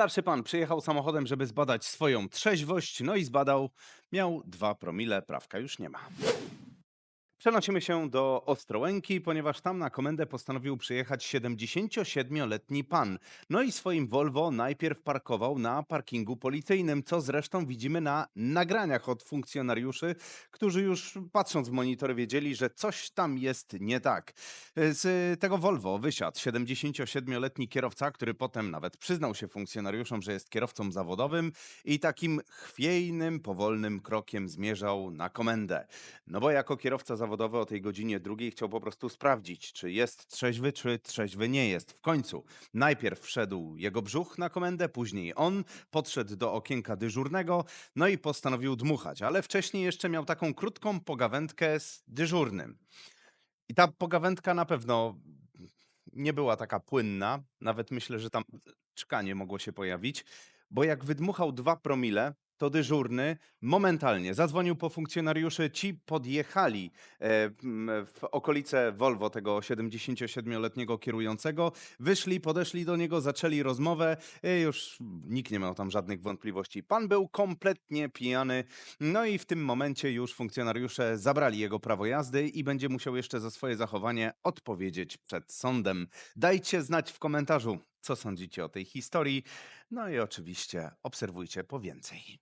Starszy pan przyjechał samochodem, żeby zbadać swoją trzeźwość, no i zbadał, miał 2 promile, prawka już nie ma. Przenosimy się do Ostrołęki, ponieważ tam na komendę postanowił przyjechać 77-letni pan. No i swoim Volvo najpierw parkował na parkingu policyjnym, co zresztą widzimy na nagraniach od funkcjonariuszy, którzy już patrząc w monitory wiedzieli, że coś tam jest nie tak. Z tego Volvo wysiadł 77-letni kierowca, który potem nawet przyznał się funkcjonariuszom, że jest kierowcą zawodowym i takim chwiejnym, powolnym krokiem zmierzał na komendę. No bo jako kierowca zawodowy o tej godzinie drugiej chciał po prostu sprawdzić, czy jest trzeźwy, czy trzeźwy nie jest. W końcu najpierw wszedł jego brzuch na komendę, później on podszedł do okienka dyżurnego, no i postanowił dmuchać, ale wcześniej jeszcze miał taką krótką pogawędkę z dyżurnym. I ta pogawędka na pewno nie była taka płynna, nawet myślę, że tam czkanie mogło się pojawić, bo jak wydmuchał 2 promile, to dyżurny momentalnie zadzwonił po funkcjonariuszy. Ci podjechali e, w okolice Volvo, tego 77-letniego kierującego. Wyszli, podeszli do niego, zaczęli rozmowę. E, już nikt nie miał tam żadnych wątpliwości. Pan był kompletnie pijany. No i w tym momencie już funkcjonariusze zabrali jego prawo jazdy i będzie musiał jeszcze za swoje zachowanie odpowiedzieć przed sądem. Dajcie znać w komentarzu, co sądzicie o tej historii. No i oczywiście obserwujcie po więcej.